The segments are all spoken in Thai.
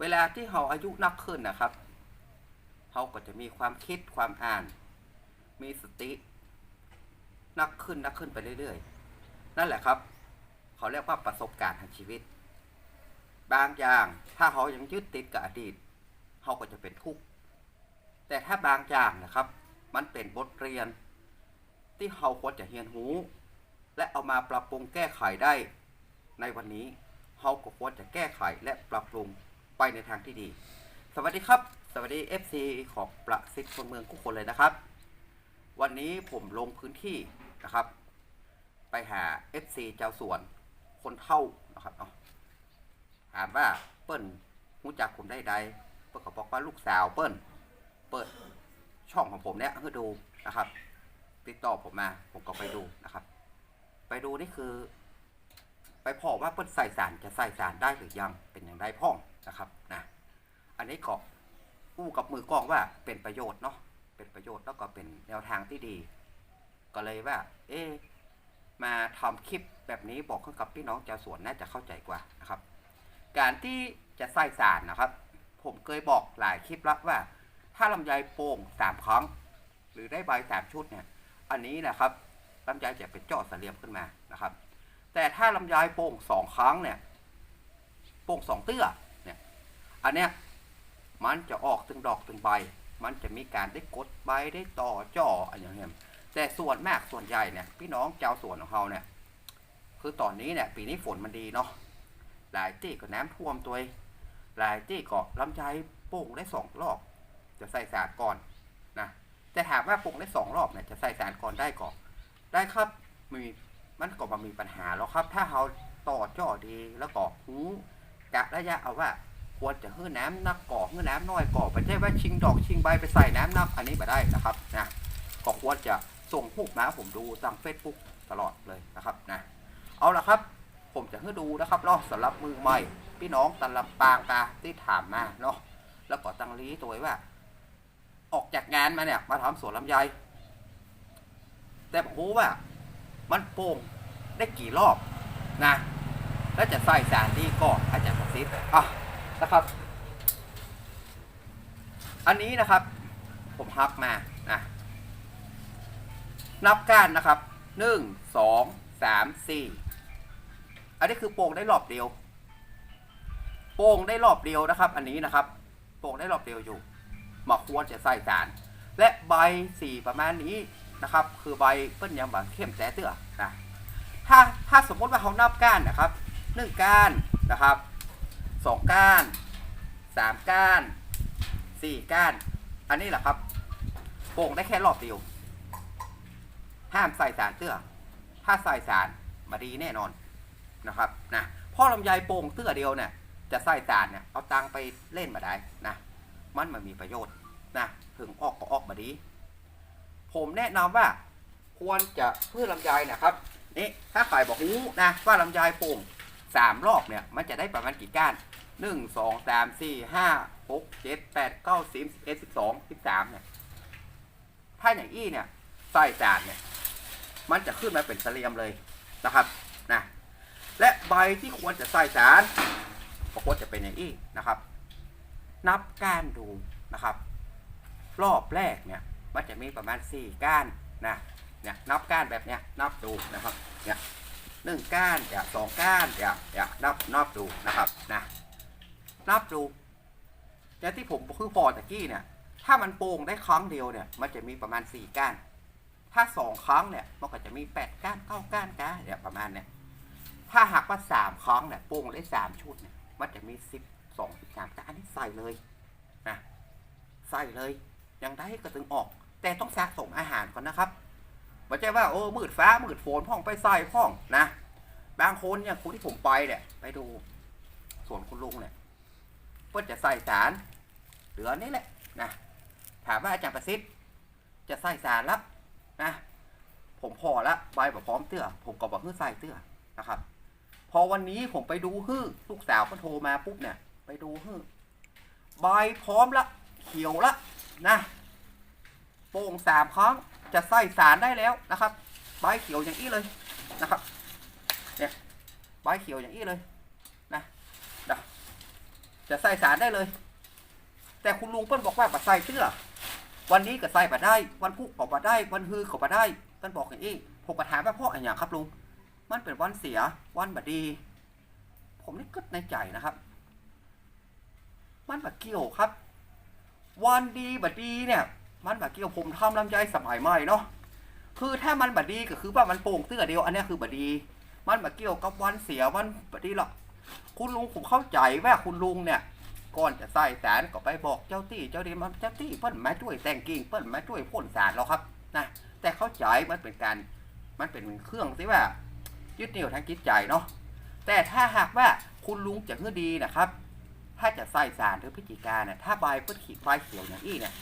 เวลาที่เราอายุนักขึ้นนะครับเราก็จะมีความคิดความอ่าน มีสติ นักขึ้นนักขึ้นไปเรื่อยๆ นั่นแหละครับเขาเรียกว่าประสบการณ์ทางชีวิต บางอย่างถ้าเขายังยึดติดกับอดีตเขาก็จะเป็นทุกข์แต่ถ้าบางอย่างนะครับ มันเป็นบทเรียน ที่เขาควรจะเรียนรู้และเอามาปรับปรุงแก้ไขได้ ในวันนี้เขาก็ควรจะแก้ไขและปรับปรุง ไปในทางที่ดี สวัสดีครับ สวัสดี FC ของประสิทธิ์คนเมืองทุกคนเลยนะครับ วันนี้ผมลงพื้นที่นะครับ ไปหา FC เจ้าสวนคนเท่านะครับเนาะถามว่าเปิ้ลรู้จักผมได้ใดเปิ้ลก็บอกว่าลูกสาวเปิ้ลเปิดช่องของผมเนี่ยให้ดูนะครับ ติดต่อผมมาผมก็ไปดูนะครับ ไปดูนี่คือ ไปพอว่าเปิ้ลใส่สารจะใส่สารได้หรือยังเป็นอย่างไรพ่อง นะครับนะอันนี้ก็อู้กับมือกล้องว่าเป็นประโยชน์เนาะเป็นประโยชน์แล้วก็เป็นแนวทางที่ดี ก็เลยว่า เอ๊มาทำคลิปแบบนี้บอกให้กับพี่น้องชาวสวนน่าจะเข้าใจกว่านะครับ การที่จะใส่สารนะครับ ผมเคยบอกหลายคลิปแล้วว่า ถ้าลำไยโป่งสามครั้งหรือได้ใบสามชุดเนี่ย อันนี้นะครับลำไยจะเป็นเจาะเสลียมขึ้นมานะครับ แต่ถ้าลำไยโป่งสองครั้งเนี่ย โป่งสองเตื้อ อันเนี้ยมันจะออกถึงดอกถึงใบ มันจะมีการได้กดใบได้ต่อจ่ออะไรอย่างเงี้ยแต่ส่วนมากส่วนใหญ่เนี่ยพี่น้องเจ้าสวนของเราเนี่ยคือตอนนี้เนี่ยปีนี้ฝนมันดีเนาะหลายที่ก็น้ำท่วมตัวหลายที่ก็ลำไยโป่งได้สองรอบ จะใส่สารก่อนนะแต่ถามว่าปลูกได้สองรอบเนี่ยจะใส่สารก่อนได้ก่อนได้ครับมีมันก็มามีปัญหาแล้วครับ ถ้าเราต่อจ่อดีแล้วก็หูกะระยะเอาว่า ควรจะหื้อน้ำนักก่อหื้อน้ำน้อยก่อไม่ใช่ว่าชิงดอกชิงใบไปใส่น้ำนักอันนี้ไม่ได้นะครับนะก็ควรจะส่งพวกมาผมดูทางเฟซบุ๊กตลอดเลยนะครับนะเอาละครับผมจะให้ดูนะครับเนาะสำหรับมือใหม่ พี่น้องตะลำปางกาที่ถามมาเนาะแล้วก็ตั้งลีตัวว่า ออกจากงานมาเนี่ยมาทำสวนลำไย แต่ผมรู้ว่า มันโป่งได้กี่รอบนะ แล้วจะใส่สารดีก็อาจารย์ประสิทธิ์อะ นะครับ อันนี้นะครับ ผมฮับมานะนับก้านนะครับหนึ่งสองสามสี่อันนี้คือโป่งได้รอบเดียว โป่งได้รอบเดียวนะครับ อันนี้นะครับ โป่งได้รอบเดียวอยู่มาควรจะใส่สาร และใบสีประมาณนี้นะครับ คือใบเปิ้นยังบางเข้มแต่เตื้อนะถ้าถ้าสมมติว่าเขานับก้านนะครับหนึ่งก้านนะครับ สองก้านสามก้านสี่ก้าน อันนี้แหละครับโป่งได้แค่รอบเดียว ห้ามใส่สารเตื้อ ถ้าใส่สารมาดีแน่นอนนะครับนะพ่อลำไยโป่งเตื้อเดียวเนี่ยจะใส่สารเนี่ยเอาตังไปเล่นมาได้นะมันมันมีประโยชน์นะถึงออกก็ออกมาดี ผมแนะนำว่าควรจะพืชลำไยนะครับนี่ถ้าใครบอกหูนะว่าลำไยโป่งสามรอบเนี่ยมันจะได้ประมาณกี่ก้าน หนึ่งสองสามสี่ห้าหกเจ็ดแปดเก้าสิบเอ็ดสิบสองสิบสามเนี่ย ถ้าอย่างอี้เนี่ยใส่จานเนี่ย มันจะขึ้นมาเป็นเสลียมเลยนะครับนะและใบที่ควรจะใส่จานก็ควรจะเป็นอย่างอี้นะครับ นับก้านดูนะครับ รอบแรกเนี่ยมันจะมีประมาณสี่ก้านนะเนี่ยนับก้านแบบเนี้ยนับดูนะครับเนี่ยหนึ่งก้านอย่าสองก้านอย่าอย่านับนับดูนะครับนะ นับดูอย่ที่ผมคือพอตะกี้เนี่ย ถ้ามันโป่งได้ครั้งเดียวเนี่ย มันจะมีประมาณสี่ก้าน ถ้าสองครั้งเนี่ย มันก็จะมีแปดก้านเก้าก้านก้าเนี่ยประมาณเนี่ย ถ้าหากว่าสามครั้งเนี่ยโป่งได้สามชุดเนี่ย มันจะมีสิบสองสามก้านนี่ใส่เลยนะใส่เลย ยังได้ก็ถึงออก แต่ต้องสะสมอาหารก่อนนะครับไม่ใช่ว่าโอ้มืดฟ้ามืดฝนพ่องไปใส่พ่องนะ บางคนอย่างคุณที่ผมไปเนี่ย ไปดูสวนคุณลุงเนี่ย เพื่อจะใส่สารเหลือนี่แหละนะถามว่าอาจารย์ประสิทธิ์จะใส่สารแล้วนะผมพอละใบแบบพร้อมเตื้อผมก็บอกเฮ้ยใส่เตื้อนะครับ พอวันนี้ผมไปดูฮื้อลูกสาวก็โทรมาปุ๊บเนี่ย ไปดูฮื้อใบพร้อมละเขียวละนะโป่งสามครั้งจะใส่สารได้แล้วนะครับ ใบเขียวอย่างนี้เลยนะครับเนี่ยใบเขียวอย่างนี้เลย จะใส่สารได้เลย แต่คุณลุงเปิ้ลบอกว่าบัดใส่เสื้อวันนี้ก็ใส่บัดได้ วันพุธก็บัได้ วันฮือก็บัดได้เปิ้ลบอกอย่างนี้ผมประถามว่าพ่ออะไรอย่างครับลุงมันเป็นวันเสียวันบัดีผมนี่ก็ในใจนะครับ มันบัเกี่ยวครับ วันดีบัดีเนี่ย มันบัเกี่ยวผมทำลำไยสมัยใหม่เนาะคือถ้ามันบัดีก็คือว่ามันโป่งเตื้อเดียวอันนี้คือบัดีมันบัเกี่ยวกับวันเสียวันบัดีหรอก คุณลุงผมเข้าใจว่าคุณลุงเนี่ยก่อนจะใส่สารก็ไปบอกเจ้าตี้เจ้าดีมันเจ้าตี้เปิ้ลมาช่วยแต่งกิ่งเปิ้ลมาช่วยพ่นสารเราครับนะแต่เข้าใจมันเป็นการมันเป็นเครื่องที่ว่า ยึดเหนี่ยวทางจิตใจเนาะแต่ถ้าหากว่าคุณลุงจะเพื่อดีนะครับ ถ้าจะใส่สารหรือพิจิการเนี่ยถ้าใบเปิ้ลขีดไฟเขียวอย่างอี้เนี่ย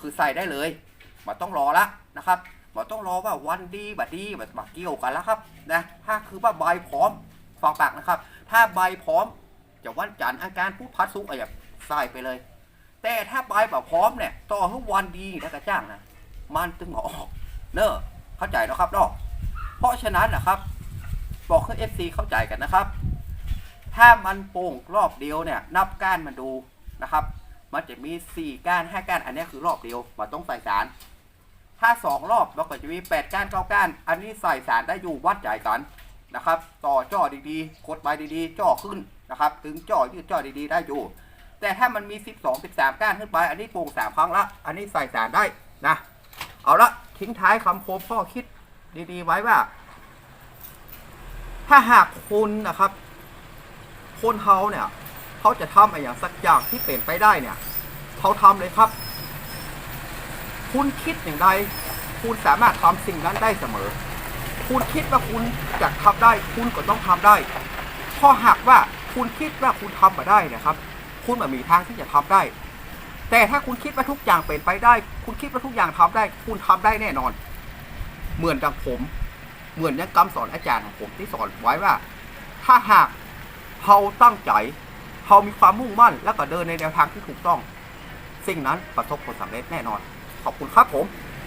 คือใส่ได้เลยมาต้องรอละนะครับมาต้องรอว่าวันดีบัดดีแบบมาเกี่ยวกันแล้วครับนะถ้าคือว่าใบพร้อมฟังปากนะครับ ถ้าใบพร้อมจะวันจันทร์อาการพูดพัดซุกอะไรแบบใส่ไปเลย แต่ถ้าใบแบบพร้อมเนี่ยต่อให้วันดีถ้ากระจ้างนะมันตึงออกเนอะเข้าใจแล้วครับเนาะเพราะฉะนั้นนะครับ บอกให้เอฟซีเข้าใจกันนะครับ ถ้ามันโป่งรอบเดียวเนี่ย นับก้านมาดูนะครับ มันจะมีสี่ก้านห้าก้าน อันนี้คือรอบเดียวมันต้องใส่สาร ถ้าสองรอบเราก็จะมีแปดก้านเก้าก้าน อันนี้ใส่สารได้อยู่วัดใจกัน นะครับ ต่อจ่อดีๆกดไปดีๆ จ่อขึ้นนะครับ ถึงจ่อยืดจ่อดีๆ ได้อยู่ แต่ถ้ามันมี 12 13 ก้านขึ้นไป อันนี้โป่งสามครั้งละ อันนี้ใส่สารได้นะ เอาละทิ้งท้ายคำโคมพ่อคิดดีๆ ไว้ว่า ถ้าหากคุณนะครับ คนเขาเนี่ยเขาจะทำอะไรอย่างสักอย่างที่เป็นไปได้เนี่ยเขาทำเลยครับ คุณคิดอย่างไรคุณสามารถทำสิ่งนั้นได้เสมอ คุณคิดว่าคุณจะทำได้ คุณก็ต้องทำได้พราะหากว่าคุณคิดว่าคุณทำมาได้นะครับ คุณมันมีทางที่จะทำได้ แต่ถ้าคุณคิดว่าทุกอย่างเป็นไปได้ คุณคิดว่าทุกอย่างทำได้ คุณทำได้แน่นอน เหมือนดังผม เหมือนอย่างคำสอนอาจารย์ของผมที่สอนไว้ว่า ถ้าหากเราตั้งใจเรามีความมุ่งมั่น แล้วก็เดินในแนวทางที่ถูกต้อง สิ่งนั้นประสบผลสำเร็จแน่นอน ขอบคุณครับผม